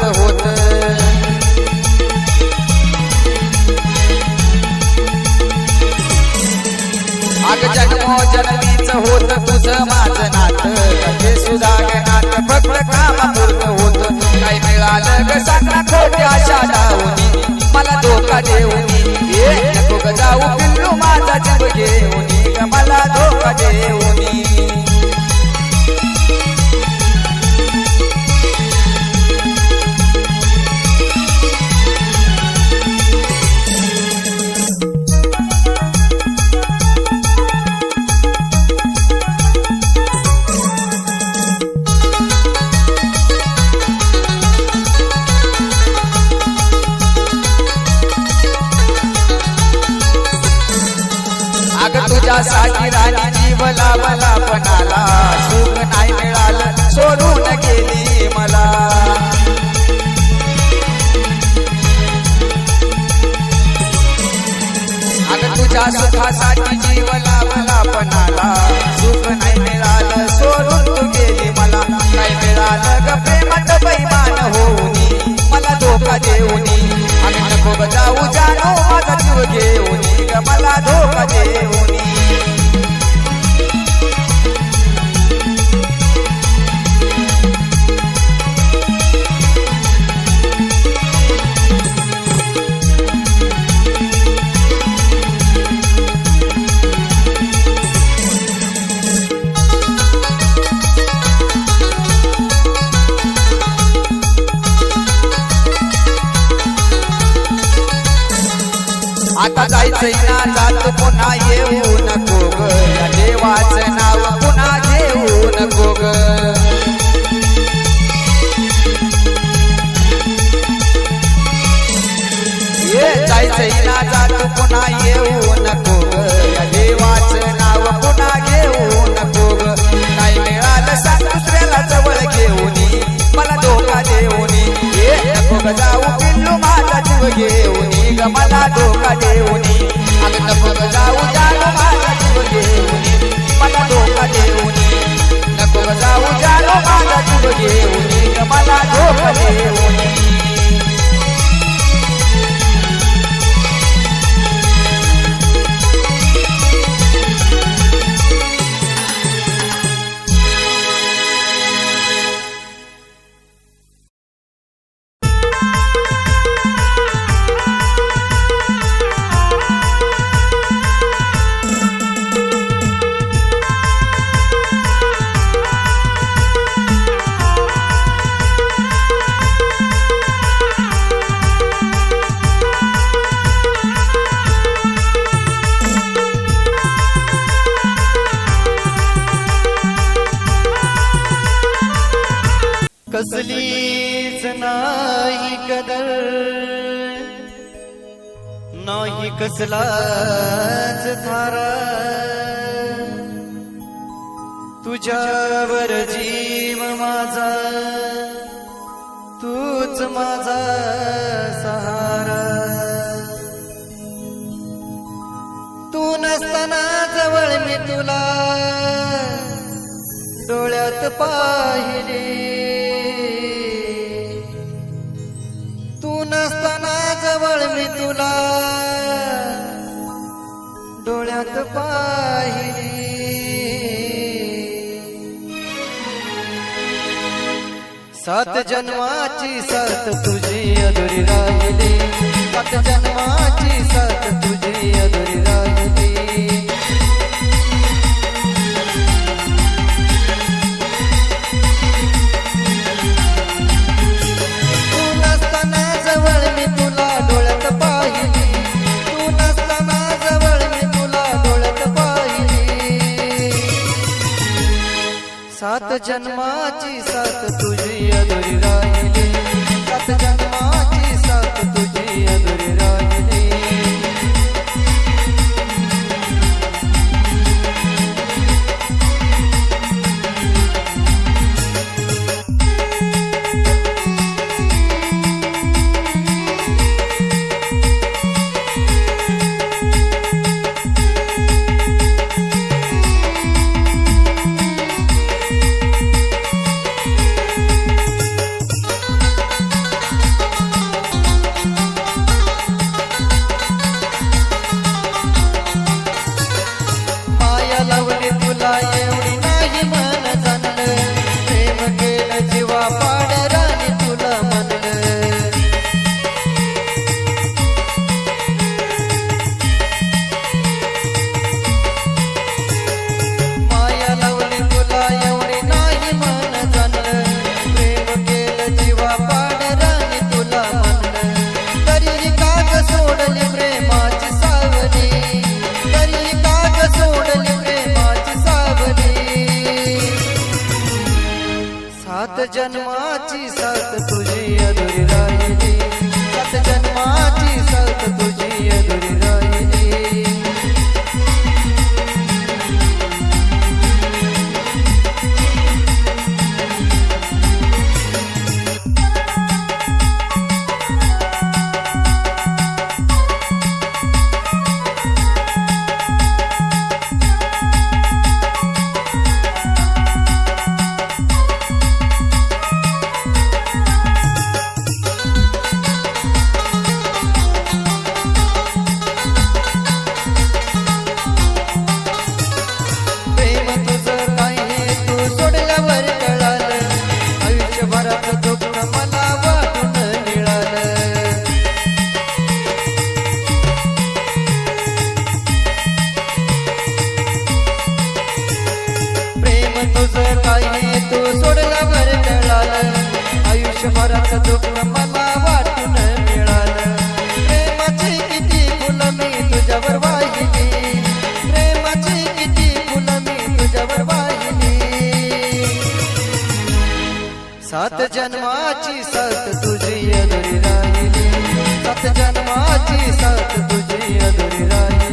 कामापुरत होत. आग जन्मो जन्मीच होत तुझ माझ नात. कसे सुधागनात फक्त काम कामापुरत होत. काही मिळालं ग सांगा खोट्या आशा दावणी मला धोका देऊनी ये. नको जाऊ पिल्लू माझा जीव घेऊनी. मला धोका देऊनी देऊनी आणि नको ग जाऊ जाणू माझा जीव घेऊनी मला धोका देऊनी आता जायचंय ना जात पुन्हा येऊ नको ग देवाचं नाव पुन्हा घेऊ नको ग ये जायचंय ना जात पुन्हा येऊ नको ग देवाचं नाव पुन्हा घेऊ नको ग नाही मिळालं सांग दुसऱ्याला जवळ घेऊन. मला धोका देऊन. ये नको ग जाऊ पिल्लू माझा जीव घेऊन. ग मला धोका देऊनी अग नको जाऊ जाणू कसलाच थारा तुझ्यावर जीव माझा तूच माझा सहारा. तू नसताना जवळ मी तुला डोळ्यात पाहिले. तू नसताना जवळ मी तुला पाहिले. सात जन्माची साथ तुझी अधुरी राहिली. सात जन्माची साथ तुझी अधुरी राहिली. जन्माची साथ तुझी अधुरी राहिली. जन्माची साथ आयुष्यभरात दुःख मला वाटून मिळालं. प्रेमाची किती फुलं मी तुझ्यावर वाहिली. प्रेमाची किती फुलं मी तुझ्यावर वाहिली. सात जन्माची सत तुझी अधुरी राहिली. सात जन्माची सत तुझी अधुरी राहिली.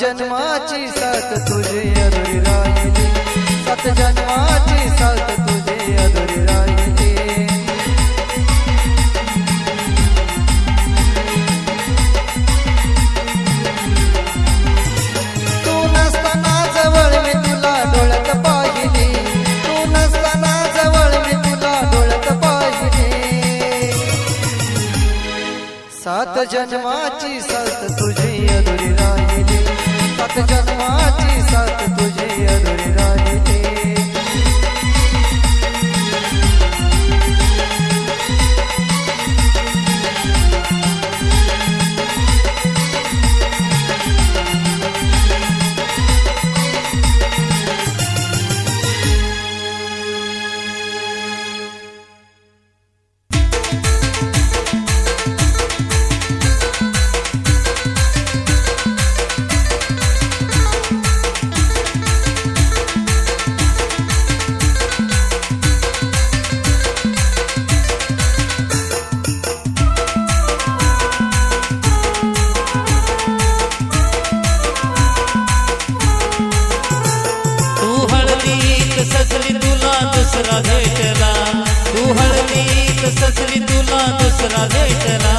जन्माची साथ तुझे अधुरी राहिली. सात जन्माची साथ तुझे अधुरी राहिली. तू नसताना जवळ मी तुला डोळ्यात पाहिली. तू नसताना जवळ मी तुला डोळ्यात पाहिली. सात जन्माची सात जन्माची साथ दुसरा भेटला. तू हळदीत सजली तुला दुसरा भेटला.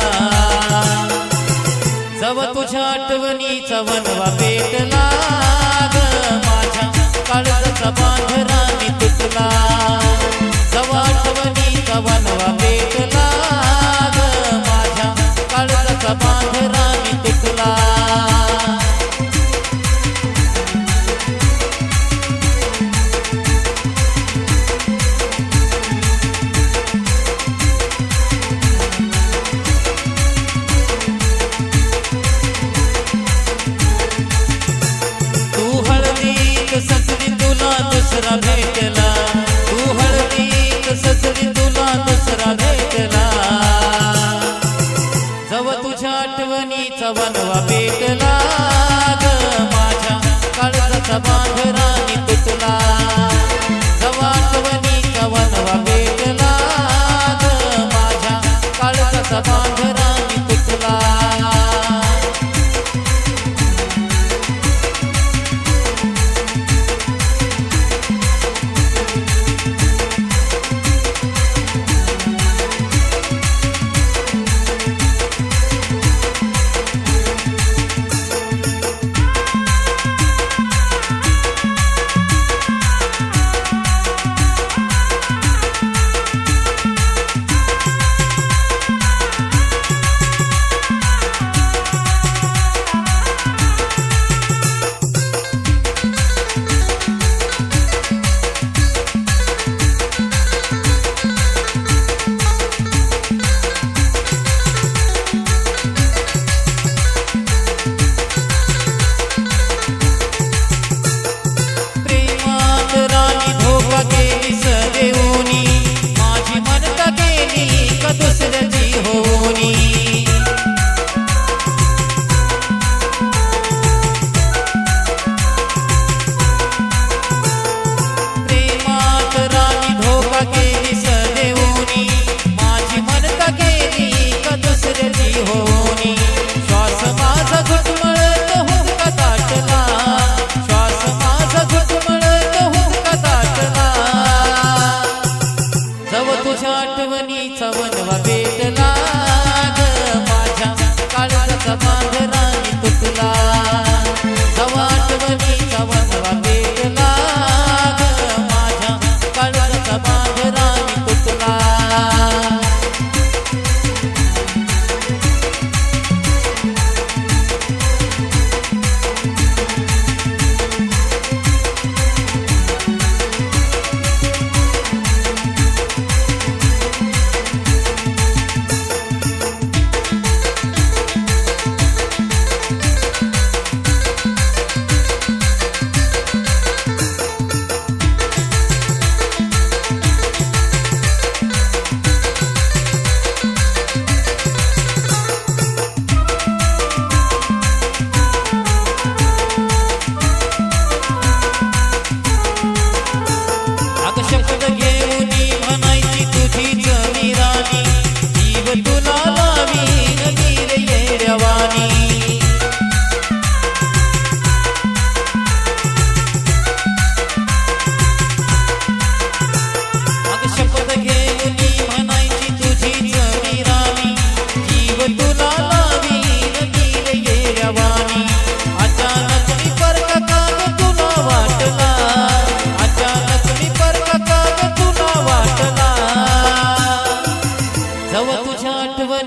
जव तुझ्या आठवणीचा वनवा पेटला. ग माझ्या काळजाचा बांधरा मी तुटला जव आठवणीचा वनवा पेटला.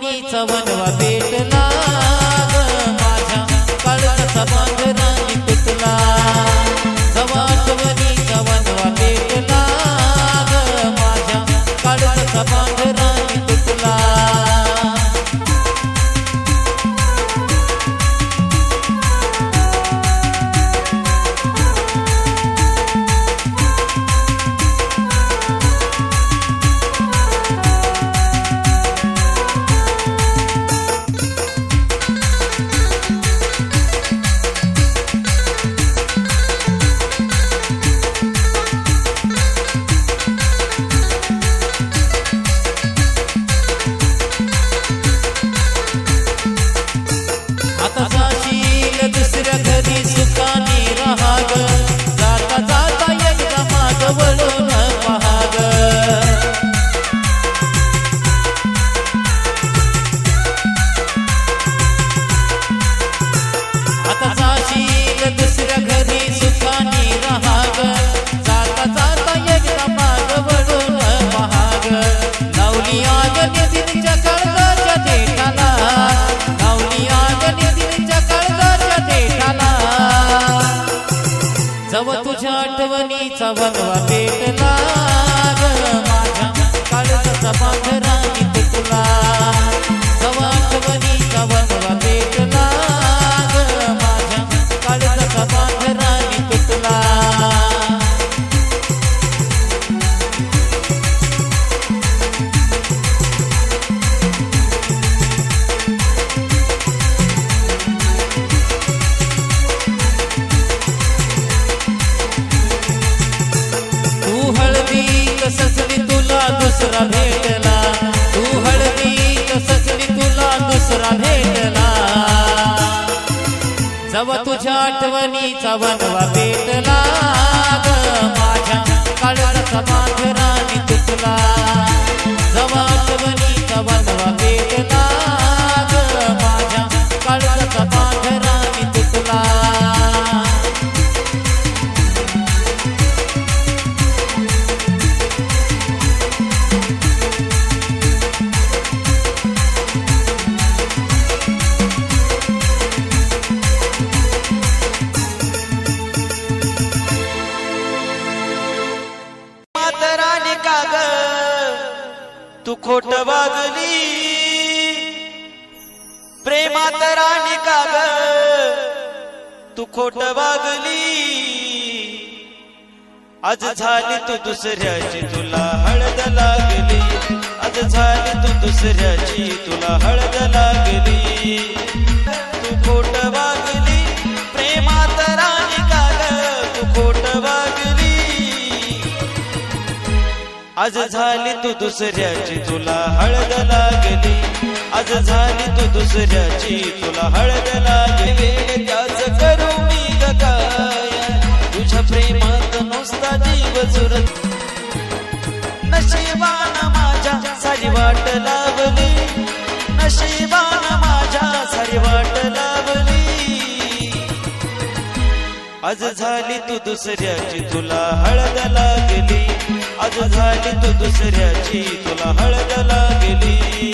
आठवणीचा वनवा भेटला ग माझ्या काळजाचा बांधरानी तुटला नव तुझ्या आठवणीचा वनवा पेटला ग माझ्या काळजाचा मांजरानी खोट वागली. आज झाली तू दुसऱ्याची तुला हळद लागली. आज झाली तू दुसऱ्याची तुला हळद लागली. तू खोट वागली प्रेमात राणी काग तू खोट वागली. आज झाली तू दुसऱ्याची तुला हळद लागली. आज झाली तू दुसऱ्याची तुला हळद लागली. वेळ करू मी काय तुझ्या प्रेमात नुसता जीव चुरत नशिबान माझ्या सारी वाट लावली नशिबान माझ्या सारी वाट लावली आज झाली तू दुसऱ्याची तुला हळद लागली आज झाली तू दुसऱ्याची तुला हळद लागली